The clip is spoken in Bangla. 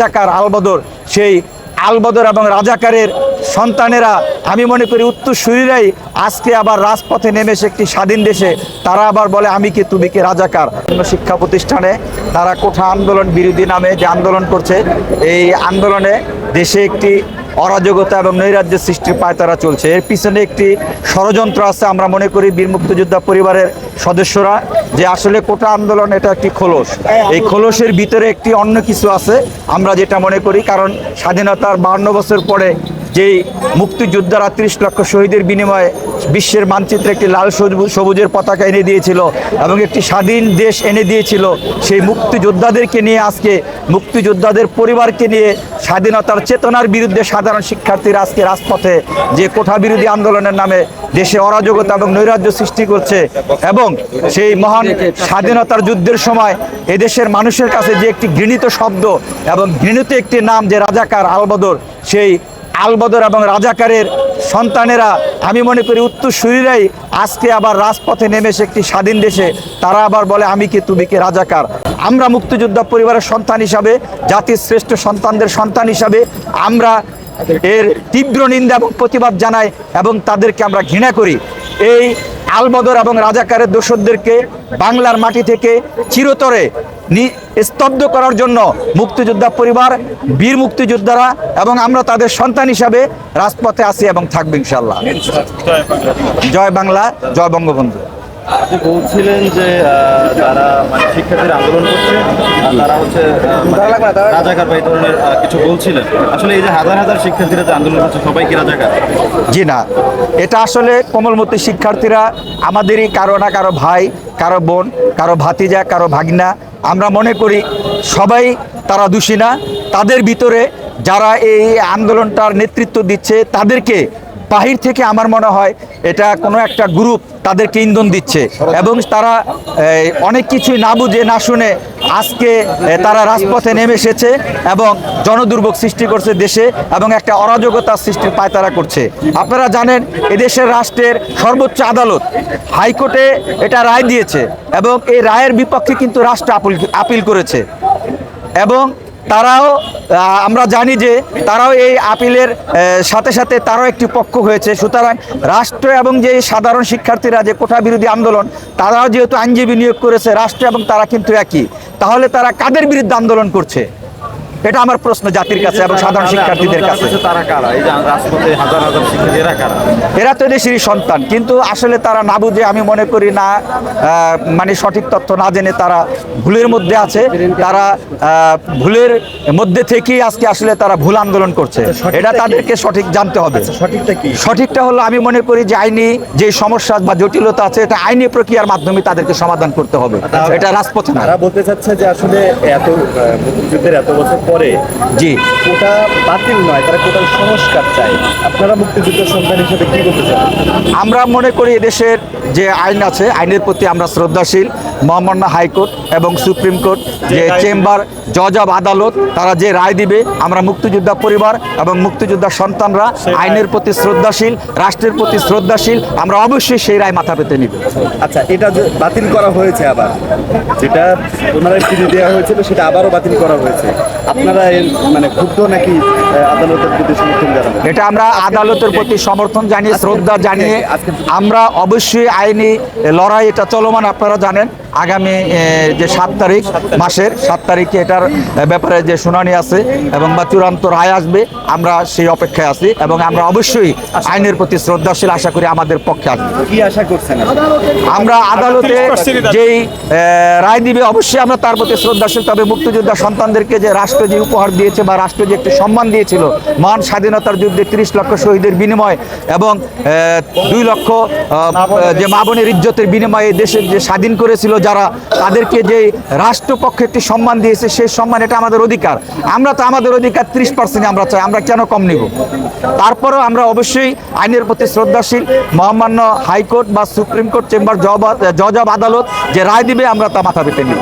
রাজাকার আলবদর, সেই আলবদর এবং রাজাকারের সন্তানেরা, আমি মনে করি উত্তরসূরিরাই আজকে আবার রাজপথে নেমে নেমেছে একটি স্বাধীন দেশে। তারা আবার বলে, আমি কি, তুমি কি রাজাকার? বিভিন্ন শিক্ষা প্রতিষ্ঠানে তারা কোঠা আন্দোলন বিরোধী নামে যে আন্দোলন করছে, এই আন্দোলনে দেশে একটি অরাজকতা এবং নৈরাজ্য সৃষ্টির পায়তারা চলছে। এর পিছনে একটি ষড়যন্ত্র আছে, আমরা মনে করি বীর মুক্তিযোদ্ধা পরিবারের সদস্যরা। যে আসলে কোটা আন্দোলন এটা একটি খোলস। এই খোলসের ভিতরে একটি অন্য কিছু আছে, আমরা যেটা মনে করি, কারণ স্বাধীনতার বান্ন বছর পরে যেই মুক্তিযোদ্ধারা ত্রিশ লক্ষ শহীদের বিনিময়ে বিশ্বের মানচিত্রে একটি লাল সবুজ- সবুজের পতাকা এনে দিয়েছিল এবং একটি স্বাধীন দেশ এনে দিয়েছিল, সেই মুক্তিযোদ্ধাদেরকে নিয়ে আজকে মুক্তিযোদ্ধাদের পরিবারকে নিয়ে স্বাধীনতার চেতনার বিরুদ্ধে সাধারণ শিক্ষার্থীরা আজকে রাজপথে যে কোঠা বিরোধী আন্দোলনের নামে দেশে অরাজকতা এবং নৈরাজ্য সৃষ্টি করছে এবং সেই মহান স্বাধীনতার যুদ্ধের সময় এদেশের মানুষের কাছে যে একটি ঘৃণিত শব্দ এবং ঘৃণিত একটি নাম যে রাজাকার আলবদর, সেই আলবদর এবং রাজাকারের সন্তানেরা, আমি মনে করি উত্তরসূরিরাই আজকে আবার রাজপথে নেমেছে একটি স্বাধীন দেশে। তারা আবার বলে, আমি কি, তুমি কি রাজাকার? আমরা মুক্তিযোদ্ধা পরিবারের সন্তান হিসাবে, জাতির শ্রেষ্ঠ সন্তানদের সন্তান হিসাবে, আমরা এর তীব্র নিন্দা এবং প্রতিবাদ জানাই এবং তাদেরকে আমরা ঘৃণা করি। এই আলবদর এবং রাজাকারের দোসরদেরকে বাংলার মাটি থেকে চিরতরে স্তব্ধ করার জন্য মুক্তিযোদ্ধা পরিবার বীর মুক্তিযোদ্ধারা এবং আমরা তাদের সন্তান হিসাবে রাজপথে আছি এবং থাকব ইনশাল্লাহ জয় বাংলা জয় বঙ্গবন্ধু। আপনি বলছিলেন যে যারা মানে শিক্ষার্থীরা আন্দোলন করছে তারা হচ্ছে মানে রাজাকার বা এই ধরনের কিছু বলছিলেন। আসলে এই যে হাজার হাজার শিক্ষার্থীরা যে আন্দোলন করছে সবাই কি রাজাকার? জি না। এটা আসলে কোমলমতি শিক্ষার্থীরা আমাদেরই কারও না কারও ভাই কারও বোন কারও ভাতিজা কারও ভাগনা আমরা মনে করি সবাই তারা দোষী না। তাদের ভিতরে যারা এই আন্দোলনটার নেতৃত্ব দিচ্ছে তাদেরকে বাহির থেকে আমার মনে হয় এটা কোনো একটা গ্রুপ তাদেরকে ইন্ধন দিচ্ছে। এবং তারা অনেক কিছুই না বুঝে, না শুনে আজকে তারা রাজপথে নেমে এসেছে এবং জনদুর্ভোগ সৃষ্টি করছে দেশে এবং একটা অরাজকতা সৃষ্টির পায়তারা করছে। আপনারা জানেন, এদেশের রাষ্ট্রের সর্বোচ্চ আদালত হাইকোর্টে এটা রায় দিয়েছে এবং এই রায়ের বিপক্ষে কিন্তু রাষ্ট্র আপিল আপিল করেছে। এবং তারাও আমরা জানি যে তারাও এই আপিলের সাথে সাথে তারাও একটি পক্ষ হয়েছে। সুতরাং রাষ্ট্র এবং যে সাধারণ শিক্ষার্থীরা যে কোঠা বিরোধী আন্দোলন, তারাও যেহেতু আইনজীবী নিয়োগ করেছে, রাষ্ট্র এবং তারা কিন্তু একই। তাহলে তারা কাদের বিরুদ্ধে আন্দোলন করছে? এটা আমার প্রশ্ন জাতির কাছে এবং সাধারণ শিক্ষার্থীদের কাছে। তারা কারা? এই যে রাজপথে হাজার হাজার শিক্ষার্থীরা কারা? এরা তো দেশেরই সন্তান কিন্তু আসলে তারা না বুঝে আমি মনে করি না মানে সঠিক তথ্য না জেনে তারা ভুলের মধ্যে আছে। তারা ভুলের মধ্যে থেকেই আজকে আসলে তারা ভুল আন্দোলন করছে। এটা তাদেরকে সঠিক জানতে হবে। সঠিকটা কি? সঠিকটা হলো আমি মনে করি যে আইনি যে সমস্যা বা জটিলতা আছে এটা আইনি প্রক্রিয়ার মাধ্যমে তাদেরকে সমাধান করতে হবে। এটা রাজপথে না। তারা বলতে চাচ্ছে যে আসলে এত মুক্তিযুদ্ধের এত বছর পরে জি। কোটা বাতিল নয় তারা কোটার সংস্কার চায়। আপনারা মুক্তিযুদ্ধ সন্তান হিসেবে কি করতে চান? আমরা মনে করি এদেশের যে আইন আছে আইনের প্রতি আমরা শ্রদ্ধাশীল। মহামান্য হাইকোর্ট এবং সুপ্রিম কোর্ট যে চেম্বার জজ অব আদালত তারা যে রায় দিবে আমরা মুক্তিযোদ্ধা পরিবার এবং মুক্তিযোদ্ধা সন্তানরা আইনের প্রতি শ্রদ্ধাশীল রাষ্ট্রের প্রতি শ্রদ্ধাশীল আমরা অবশ্যই সেই রায় মাথা পেতে নিব। আচ্ছা এটা বাতিল করা হয়েছে আবার যেটা ওনারা ফিরে দেওয়া হয়েছিল সেটা আবারও বাতিল করা হয়েছে। আপনারা মানে ক্ষুব্ধ নাকি আদালতের প্রতি সমর্থন জানাবেন? এটা আমরা আদালতের প্রতি সমর্থন জানিয়ে শ্রদ্ধা জানিয়ে আমরা অবশ্যই আইনি লড়াই এটা চলমান আপনারা জানেন। আগামী যে সাত তারিখ মাসের সাত তারিখে এটার ব্যাপারে যে শুনানি আছে এবং বা চূড়ান্ত রায় আসবে আমরা সেই অপেক্ষায় আছি এবং আমরা অবশ্যই আইনের প্রতি শ্রদ্ধাশীল আশা করি আমাদের পক্ষে আসবে। কি আশা করছেন আমরা আদালতে যেই রায় দিবে অবশ্যই আমরা তার প্রতি শ্রদ্ধাশীল। তবে মুক্তিযোদ্ধা সন্তানদেরকে যে রাষ্ট্র যে উপহার দিয়েছে বা রাষ্ট্র যে একটি সম্মান দিয়েছিল মহান স্বাধীনতার যুদ্ধে তিরিশ লক্ষ শহীদের বিনিময় এবং দুই লক্ষ যে মা বোনের ইজ্জতের বিনিময়ে এই দেশের যে স্বাধীন করেছিল যারা তাদেরকে যে রাষ্ট্রপক্ষে একটি সম্মান দিয়েছে সেই সম্মান এটা আমাদের অধিকার। আমরা তো আমাদের অধিকার ত্রিশ পার্সেন্ট আমরা চাই, আমরা কেন কম নিব? তারপরেও আমরা অবশ্যই আইনের প্রতি শ্রদ্ধাশীল মহামান্য হাইকোর্ট বা সুপ্রিম কোর্ট চেম্বার জজ আদালত যে রায় দিবে, আমরা তা মাথা পেতে নিব।